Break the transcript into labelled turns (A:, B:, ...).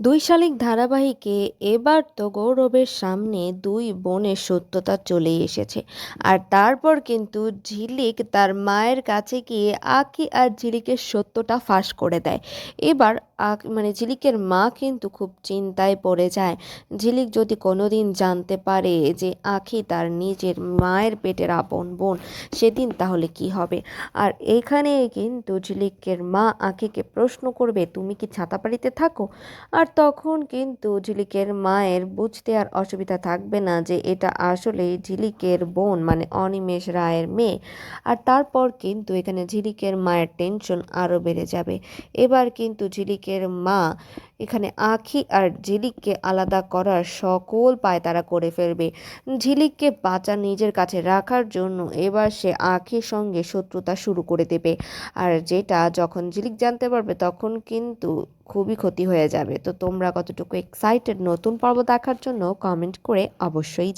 A: দুই শালিক ধারাবাহিকে এবার তো গৌরবের সামনে দুই বোনের সত্যতা চলে এসেছে। আর তারপর কিন্তু ঝিলিক তার মায়ের কাছে গিয়ে আকি আর ঝিলিকের সত্যটা ফাঁস করে দেয়। এবার মানে ঝিলিকের মা কিন্তু খুব চিন্তায় পড়ে যায়। ঝিলিক যদি কোনোদিন জানতে পারে যে আঁখি তার নিজের মায়ের পেটের আপন বোন, সেদিন তাহলে কি হবে? আর এখানে কিন্তু ঝিলিকের মা আখিকে প্রশ্ন করবে, তুমি কি ছাতাবাড়িতে থাকো? আর তখন কিন্তু ঝিলিকের মায়ের বুঝতে আর অসুবিধা থাকবে না যে এটা আসলে ঝিলিকের বোন মানে অনিমেষ রায়ের মেয়ে। আর তারপর কিন্তু এখানে ঝিলিকের মায়ের টেনশন আরও বেড়ে যাবে। এবার কিন্তু ঝিলিকের মা এখানে আখি আর ঝিলিককে আলাদা করার সকল পায় তারা করে ফেলবে। ঝিলিককে বাঁচা নিজের কাছে রাখার জন্য এবার সে আখির সঙ্গে শত্রুতা শুরু করে দেবে। আর যেটা যখন ঝিলিক জানতে পারবে, তখন কিন্তু খুবই ক্ষতি হয়ে যাবে। তো তোমরা কতটুকু এক্সাইটেড নতুন পর্ব দেখার জন্য কমেন্ট করে অবশ্যই